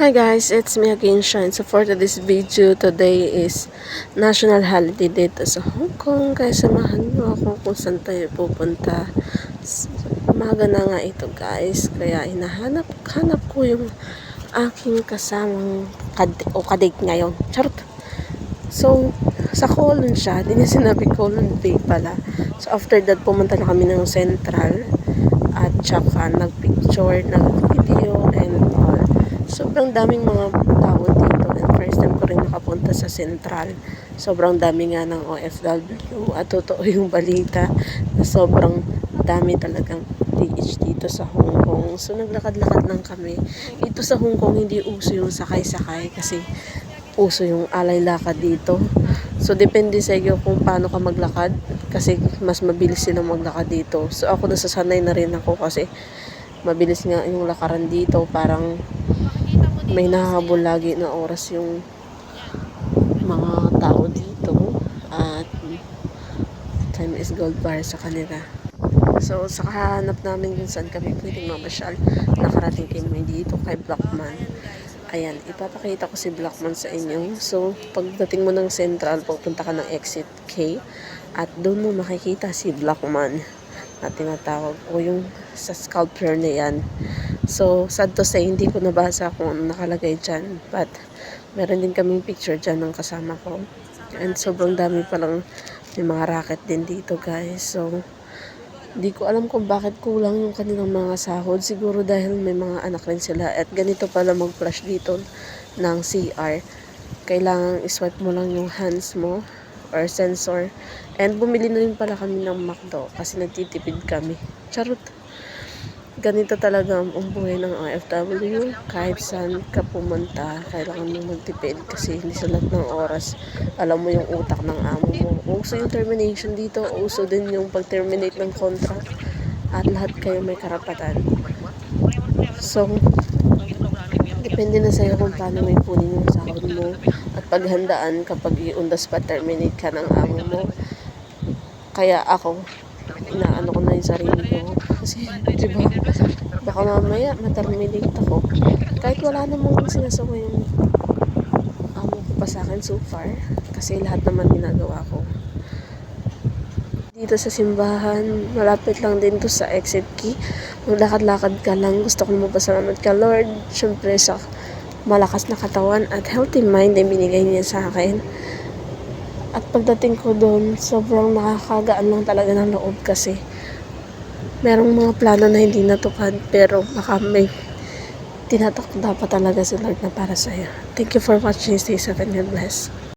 Hi guys, it's me again, Shine. So for this video, today is national holiday dito sa Hong Kong. Kaya samahan niyo ako kung saan tayo pupunta. Umaga na nga ito guys. Kaya hinahanap hanap ko yung aking kasamang kad o kadate ngayon. Charot! So, sa Colon siya. Di niya sinabi Colon Bay pala. So after that, pumunta na kami ng Central. At tsaka nagpicture, nag-video and. Sobrang daming mga tao dito and first time ko rin nakapunta sa Central. Sobrang dami nga ng OFW at totoo yung balita na sobrang dami talagang PH dito sa Hong Kong. So naglakad-lakad lang kami. Dito sa Hong Kong hindi uso yung sakay-sakay kasi uso yung alay lakad dito. So depende sa iyo kung paano ka maglakad kasi mas mabilis silang maglakad dito. So ako nasasanay na rin ako kasi mabilis nga yung lakaran dito parang may nahabol lagi na oras yung mga tao dito at time is gold para sa kanila. So, sa kahanap namin kung saan kami pwedeng mamasyal, nakarating kami dito kay Blackman. Ayan, ipapakita ko si Blackman sa inyo. So, pagdating mo ng Central, pupunta ka ng Exit K at doon mo makikita si Blackman na tinatawag o yung sa sculpture na yan. So, sad to say, hindi ko nabasa kung ano nakalagay dyan. But, meron din kaming picture dyan ng kasama ko. And sobrang dami palang may mga racket din dito, guys. So, hindi ko alam kung bakit kulang yung kanilang mga sahod. Siguro dahil may mga anak rin sila. At ganito pala mag-flash dito ng CR. Kailangan iswipe mo lang yung hands mo or sensor. And bumili na rin pala kami ng McDo kasi nagtitipid kami. Charot. Ganito talaga ang buhay ng OFW. Kahit saan ka pumunta, kailangan mo magtipid kasi hindi sa lahat ng oras alam mo yung utak ng amo mo. Uso yung termination dito, uso din yung pag-terminate ng contract at lahat kayo may karapatan. So, depende na sa'yo kung paano may kunin yung sahod mo at paghandaan kapag the spot terminate ka ng amo mo. Kaya ako, inaano ko na yung sarili ko. Kasi, di ba, baka mamaya materminate ako. Kahit wala namang sinasawa yung amo ko pa sa akin so far. Kasi lahat naman ginagawa ko. Dito sa simbahan, malapit lang din to sa exit key. Maglakad-lakad ka lang. Gusto ko mapasalamat ka, Lord. Siyempre sa malakas na katawan at healthy mind na binigay niya sa akin. At pagdating ko doon, sobrang nakakagaan lang talaga ng loob kasi merong mga plano na hindi natupad pero baka may tinatakda pa talaga si Lord na para sa'yo. Thank you for watching. Stay safe and God bless.